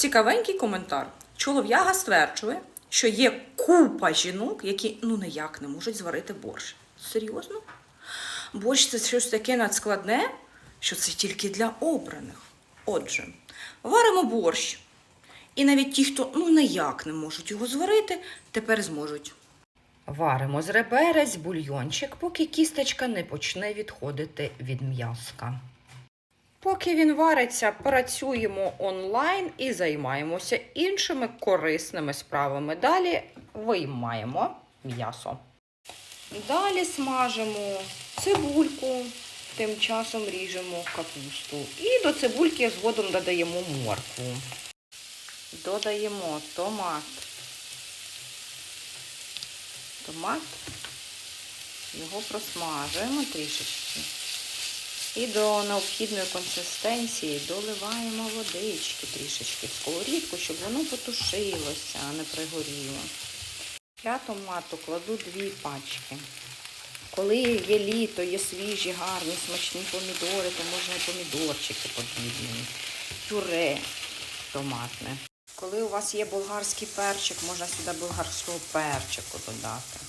Цікавенький коментар. Чолов'яга стверджує, що є купа жінок, які ну ніяк не можуть зварити борщ. Серйозно? Борщ це щось таке надскладне, що це тільки для обраних. Отже, варимо борщ. І навіть ті, хто ну ніяк не можуть його зварити, тепер зможуть. Варимо з реберець бульйончик, поки кісточка не почне відходити від м'язка. Поки він вариться, працюємо онлайн і займаємося іншими корисними справами. Далі виймаємо м'ясо. Далі смажимо цибульку, тим часом ріжемо капусту. І до цибульки згодом додаємо моркву. Додаємо томат. Томат. Його просмажуємо трішечки. І до необхідної консистенції доливаємо водички трішечки в сковорідку, щоб воно потушилося, а не пригоріло. Для томату кладу дві пачки. Коли є літо, є свіжі, гарні, смачні помідори, то можна і помідорчики подрібнені, пюре томатне. Коли у вас є болгарський перчик, можна сюди болгарського перчику додати.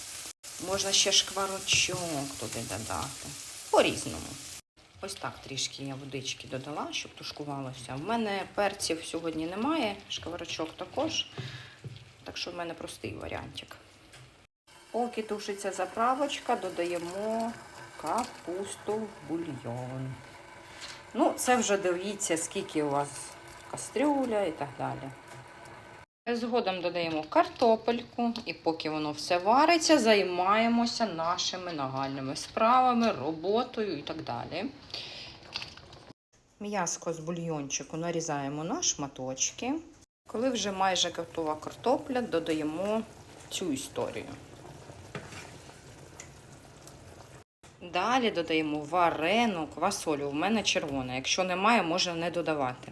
Можна ще шкварочок туди додати. По-різному. Ось так трішки я водички додала, щоб тушкувалося. В мене перців сьогодні немає, шкварочок також. Так що в мене простий варіантик. Поки тушиться заправочка, додаємо капусту в бульйон. Ну, це вже дивіться, скільки у вас кастрюля і так далі. Згодом додаємо картопельку, і поки воно все вариться, займаємося нашими нагальними справами, роботою і так далі. М'яско з бульйончику нарізаємо на шматочки. Коли вже майже готова картопля, додаємо цю історію. Далі додаємо варену квасолю. У мене червона. Якщо немає, можна не додавати.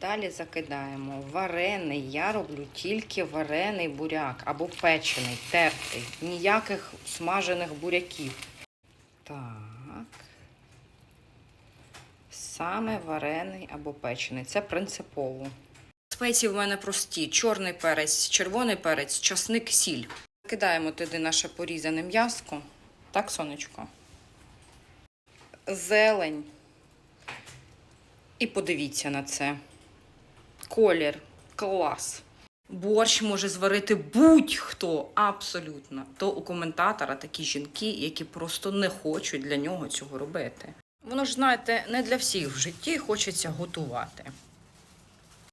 Далі закидаємо варений. Я роблю тільки варений буряк або печений, тертий. Ніяких смажених буряків. Так. Саме варений або печений. Це принципово. Спеції в мене прості: чорний перець, червоний перець, часник, сіль. Кидаємо туди наше порізане м'яско. Так, сонечко. Зелень. І подивіться на це. Колір, клас. Борщ може зварити будь-хто, абсолютно. То у коментатора такі жінки, які просто не хочуть для нього цього робити. Воно ж, знаєте, не для всіх в житті хочеться готувати.